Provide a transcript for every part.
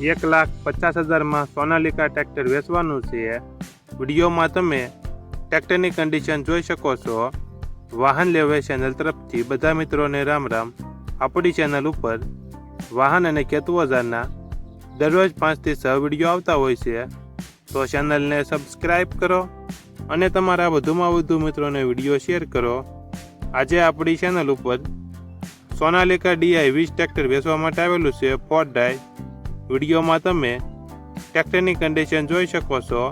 એક લાખ પચાસ હજારમાં સોનાલિકા ટ્રેક્ટર વેચવાનું છે. વિડીયોમાં તમે ટ્રેક્ટરની કન્ડિશન જોઈ શકો છો. વાહન લેવે ચેનલ તરફથી. બધા મિત્રોને રામ રામ. આપણી ચેનલ ઉપર વાહન અને ખેત ઓજારના દરરોજ પાંચથી છ વીડિયો આવતા હોય છે. તો ચેનલને સબસ્ક્રાઈબ કરો અને તમારા વધુમાં વધુ મિત્રોને વીડિયો શેર કરો. આજે આપણી ચેનલ ઉપર સોનાલિકા ડીઆઈ વીસ ટ્રેક્ટર વેચવા માટે આવેલું છે. ફોર ડાય વિડીયોમાં તમે ટ્રેક્ટરની કન્ડિશન જોઈ શકો છો.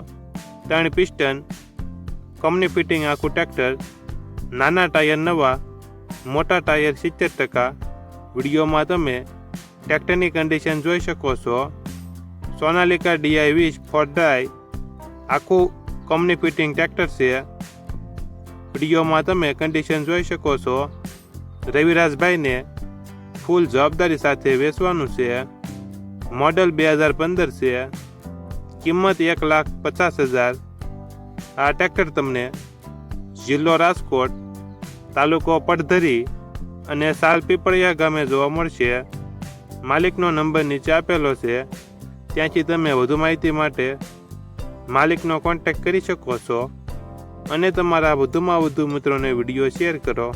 ત્રણ પિસ્ટન કમની ફિટિંગ આખું ટ્રેક્ટર નાના ટાયર નવા, મોટા ટાયર સિત્તેર ટકા. વિડીયોમાં તમે ટ્રેક્ટરની કન્ડિશન જોઈ શકો છો. સોનાલિકા ડીઆઈ વીસ ફોર ડાય. આખું કંપની ફિટિંગ ટ્રેક્ટર છે. વિડીયોમાં તમે કન્ડિશન જોઈ શકો છો. રવિરાજભાઈને ફૂલ જવાબદારી સાથે વેચવાનું છે. મોડલ બે હજાર પંદર છે. કિંમત એક લાખ પચાસ હજાર. આ ટ્રેક્ટર તમને જિલ્લો રાજકોટ, તાલુકો પડધરી અને સાલ પીપળિયા ગામે જોવા મળશે. માલિકનો નંબર નીચે આપેલો છે. ત્યાંથી તમે વધુ માહિતી માટે માલિકનો કોન્ટેક્ટ કરી શકો છો અને તમારા વધુમાં વધુ મિત્રોને વીડિયો શેર કરો.